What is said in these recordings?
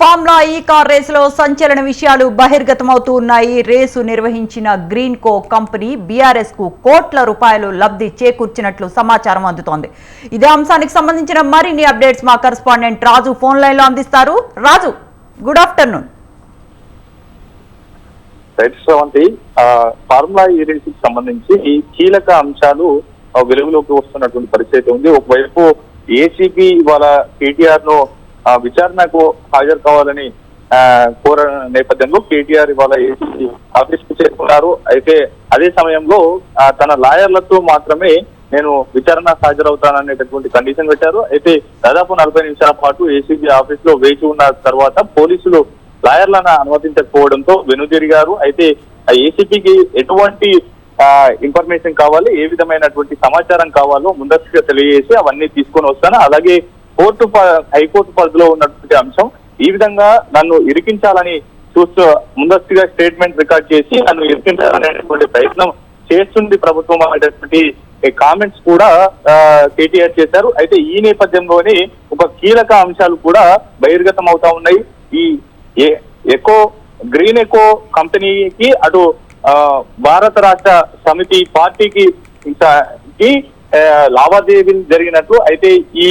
Formula ఈ car రేసులో సంచలన విషయాలు బహిర్గతమవుతూ ఉన్నాయి. రేసు నిర్వహించిన గ్రీన్ కో కంపెనీ బీఆర్ఎస్కు కోట్ల రూపాయలు లబ్ధి చేకూర్చినట్లు సమాచారం అందుతోంది. ఇదే అంశానికి సంబంధించిన మరిన్ని అప్డేట్స్ మా కరస్పాండెంట్ రాజు ఫోన్ లైన్లో అందిస్తారు. Raju good afternoon. Sravanthi formula E రేస్కి సంబంధించి ఈ కీలక అంశాలు వెలుగులోకి వస్తున్నటువంటి పరిస్థితి ఉంది. ఒకవైపు ఏసీపీ ఇవాళ కేటీఆర్ను విచారణకు హాజరు కావాలని కోరిన కోర నేపథ్యంలో కేటీఆర్ ఇవాళ ఏసీ ఆఫీస్కు చేరుకున్నారు. అయితే అదే సమయంలో తన లాయర్లతో మాత్రమే నేను విచారణ హాజరవుతాననేటటువంటి కండిషన్ పెట్టారు. అయితే దాదాపు నలభై నిమిషాల పాటు ఏసీబీ ఆఫీస్లో వేచి ఉన్న తర్వాత పోలీసులు లాయర్లను అనుమతించకపోవడంతో వెనుదిరిగారు. అయితే ఆ ఏసీపీకి ఎటువంటి ఇన్ఫర్మేషన్ కావాలి ఏ విధమైనటువంటి సమాచారం కావాలో ముందస్తుగా తెలియజేసి అవన్నీ తీసుకొని వస్తాను. అలాగే కోర్టు ప- హైకోర్టు పరిధిలో ఉన్నటువంటి అంశం ఈ విధంగా నన్ను ఇరికించాలని చూస్తూ ముందస్తుగా స్టేట్మెంట్ రికార్డ్ చేసి నన్ను ఇరికించాలనేటువంటి ప్రయత్నం చేస్తుంది ప్రభుత్వం అనేటటువంటి కామెంట్స్ కూడా కేటీఆర్ చేశారు. అయితే ఈ నేపథ్యంలోనే ఒక కీలక అంశాలు కూడా బహిర్గతం అవుతా ఉన్నాయి. ఈ ఏ- ఎకో గ్రీన్ ఎకో కంపెనీకి అటు భారత రాష్ట్ర సమితి పార్టీకి లావాదేవీలు జరిగినట్లు అయితే ఈ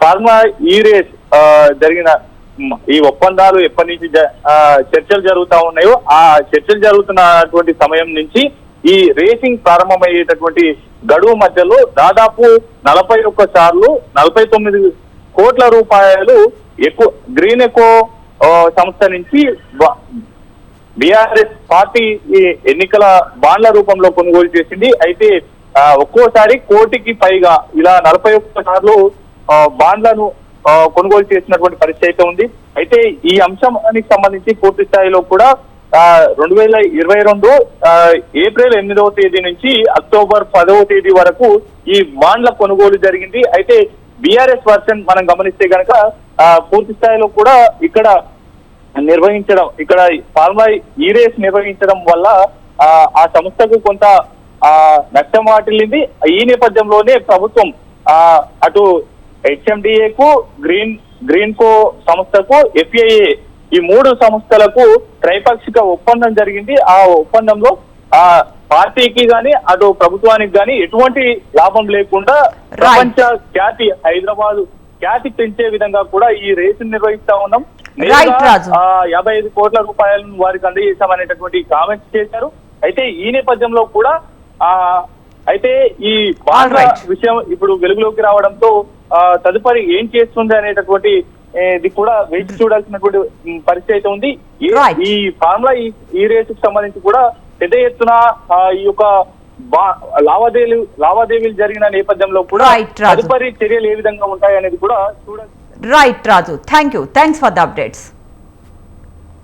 ఫార్మా ఈ రేస్ జరిగిన ఈ ఒప్పందాలు ఎప్పటి నుంచి చర్చలు జరుగుతూ ఉన్నాయో ఆ చర్చలు జరుగుతున్నటువంటి సమయం నుంచి ఈ రేసింగ్ ప్రారంభమయ్యేటటువంటి గడువు మధ్యలో దాదాపు నలభై ఒక్క సార్లు నలభై తొమ్మిది కోట్ల రూపాయలు ఎక్కువ గ్రీన్ ఎకో సంస్థ నుంచి బిఆర్ఎస్ పార్టీ ఈ ఎన్నికల బాండ్ల రూపంలో కొనుగోలు చేసింది. అయితే ఒక్కోసారి కోటికి పైగా ఇలా నలభై ఒక్క సార్లు బాండ్లను కొనుగోలు చేసినటువంటి పరిస్థితి అయితే ఉంది. అయితే ఈ అంశానికి సంబంధించి పూర్తి స్థాయిలో కూడా రెండు వేల ఇరవై రెండు ఏప్రిల్ ఎనిమిదవ తేదీ నుంచి అక్టోబర్ పదవ తేదీ వరకు ఈ బాండ్ల కొనుగోలు జరిగింది. అయితే బీఆర్ఎస్ వర్షన్ మనం గమనిస్తే కనుక ఆ, పూర్తి స్థాయిలో కూడా ఇక్కడ నిర్వహించడం ఇక్కడ ఫార్మా ఈ e రేస్ నిర్వహించడం వల్ల ఆ, సంస్థకు కొంత ఆ నష్టం వాటిల్లింది. ఈ నేపథ్యంలోనే ప్రభుత్వం ఆ అటు హెచ్ఎండిఏకు గ్రీన్ గ్రీన్ కో సంస్థకు ఎఫ్ఐఏ ఈ మూడు సంస్థలకు త్రైపాక్షిక ఒప్పందం జరిగింది. ఆ ఒప్పందంలో ఆ పార్టీకి గాని అటు ప్రభుత్వానికి గాని ఎటువంటి లాభం లేకుండా ప్రపంచ ఖ్యాతి హైదరాబాద్ ఖ్యాతి పెంచే విధంగా కూడా ఈ రేసు నిర్వహిస్తా ఉన్నాం. యాభై ఐదు కోట్ల రూపాయలను వారికి అందజేశామనేటటువంటి కామెంట్స్ చేశారు. అయితే ఈ నేపథ్యంలో కూడా ఆ అయితే ఈ బాండ్ల. విషయం ఇప్పుడు వెలుగులోకి రావడంతో తదుపరి ఏం చేస్తుంది అనేటటువంటి ఇది కూడా వేచి చూడాల్సినటువంటి పరిస్థితి అయితే ఉంది. ఈ- ఫార్ములా ఈ రేసుకు సంబంధించి కూడా పెద్ద ఎత్తున ఈ యొక్క లావాదేవీలు లావాదేవీలు జరిగిన నేపథ్యంలో కూడా. తదుపరి చర్యలు ఏ విధంగా ఉంటాయి అనేది కూడా చూడాలి right Raju thank you thanks for the updates